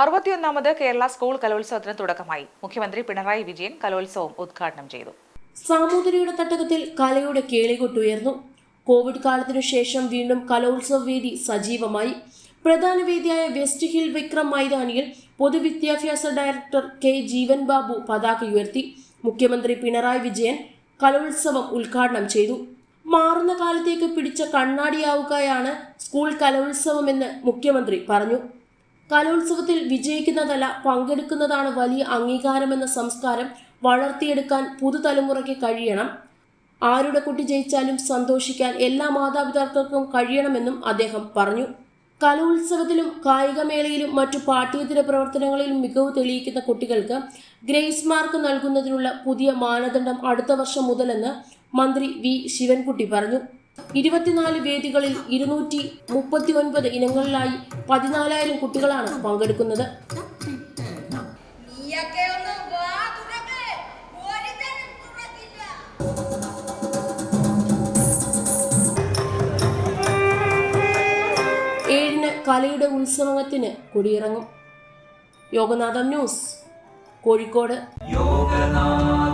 അറുപത്തിയൊന്നാമത് Kerala school കലോത്സവത്തിന് തുടക്കമായി. മുഖ്യമന്ത്രി പിണറായി വിജയൻ കലോത്സവം ഉദ്ഘാടനം ചെയ്തു. സാമൂതിരിയുടെ തട്ടകത്തിൽ കലയുടെ കേളികൊട്ടുയർന്നു കോവിഡ് കാലത്തിനു ശേഷം വീണ്ടും കലോത്സവ വേദി സജീവമായി. പ്രധാന വേദിയായ വെസ്റ്റ് ഹിൽ വിക്രം മൈതാനിയിൽ പൊതുവിദ്യാഭ്യാസ ഡയറക്ടർ കെ ജീവൻ ബാബു പതാക ഉയർത്തി. മുഖ്യമന്ത്രി പിണറായി വിജയൻ കലോത്സവം ഉദ്ഘാടനം ചെയ്തു. മാറുന്ന കാലത്തേക്ക് പിടിച്ച കണ്ണാടിയാവുകയാണ് സ്കൂൾ കലോത്സവമെന്ന് മുഖ്യമന്ത്രി പറഞ്ഞു. കലോത്സവത്തിൽ വിജയിക്കുന്നതല്ല പങ്കെടുക്കുന്നതാണ് വലിയ അംഗീകാരമെന്ന സംസ്കാരം വളർത്തിയെടുക്കാൻ പുതുതലമുറയ്ക്ക് കഴിയണം. ആരുടെ കുട്ടി ജയിച്ചാലും സന്തോഷിക്കാൻ എല്ലാ മാതാപിതാക്കൾക്കും കഴിയണമെന്നും അദ്ദേഹം പറഞ്ഞു. കലോത്സവത്തിലും കായികമേളയിലും മറ്റു പാഠ്യേതര പ്രവർത്തനങ്ങളിലും മികവ് തെളിയിക്കുന്ന കുട്ടികൾക്ക് ഗ്രേസ് മാർക്ക് നൽകുന്നതിനുള്ള പുതിയ മാനദണ്ഡം അടുത്ത വർഷം മുതലെന്ന് മന്ത്രി വി. ശിവൻകുട്ടി പറഞ്ഞു. ഇരുപത്തിനാല് വേദികളിൽ ഇരുന്നൂറ്റി മുപ്പത്തി ഒൻപത് ഇനങ്ങളിലായി പതിനാലായിരം കുട്ടികളാണ് പങ്കെടുക്കുന്നത്. ഏഴിന് കലയുടെ ഉത്സവത്തിന് കൊടിയിറങ്ങും. യോഗനാഥം ന്യൂസ് കോഴിക്കോട്. യോഗനാഥ